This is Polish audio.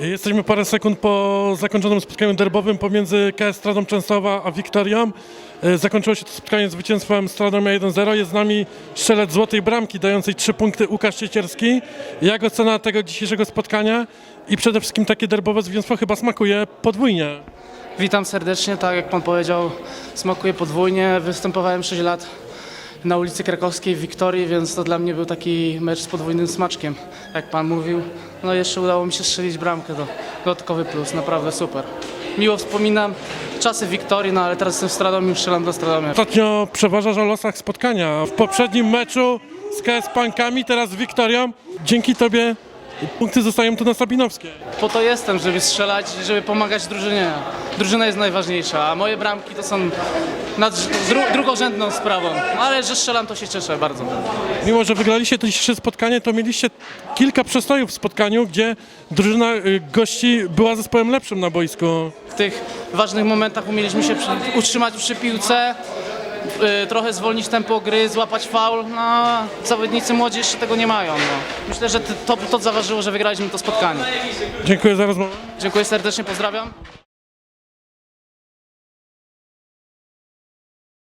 Jesteśmy parę sekund po zakończonym spotkaniu derbowym pomiędzy KS Stradą Częstochowa a Wiktorią. E, Zakończyło się to spotkanie zwycięstwem Stradomia 1-0. Jest z nami strzelec złotej bramki dającej 3 punkty Łukasz Ciecierski. Jak ocena tego dzisiejszego spotkania i przede wszystkim takie derbowe zwycięstwo chyba smakuje podwójnie. Witam serdecznie, tak jak Pan powiedział, smakuje podwójnie. Występowałem 6 lat na ulicy Krakowskiej w Wiktorii, więc to dla mnie był taki mecz z podwójnym smaczkiem, jak Pan mówił. No jeszcze udało mi się strzelić bramkę, to dodatkowy plus, naprawdę super. Miło wspominam czasy Wiktorii, no ale teraz jestem w Stradomie, strzelam do Stradomia. Ostatnio przeważasz o losach spotkania. W poprzednim meczu z KS Pankami, teraz z Wiktorią. Dzięki Tobie punkty zostają tu na Sabinowskiej. Po to jestem, żeby strzelać i żeby pomagać drużynie. Drużyna jest najważniejsza, a moje bramki to są nad, dru, drugorzędną sprawą. Ale że strzelam, to się cieszę bardzo. Mimo, że wygraliście to dzisiejsze spotkanie, to mieliście kilka przestojów w spotkaniu, gdzie drużyna y, gości była zespołem lepszym na boisku. w tych ważnych momentach umieliśmy się utrzymać przy piłce, trochę zwolnić tempo gry, złapać faul. No, zawodnicy młodzi jeszcze tego nie mają. No. Myślę, że to, to zaważyło, że wygraliśmy to spotkanie. Dziękuję za rozmowę. Dziękuję serdecznie, pozdrawiam.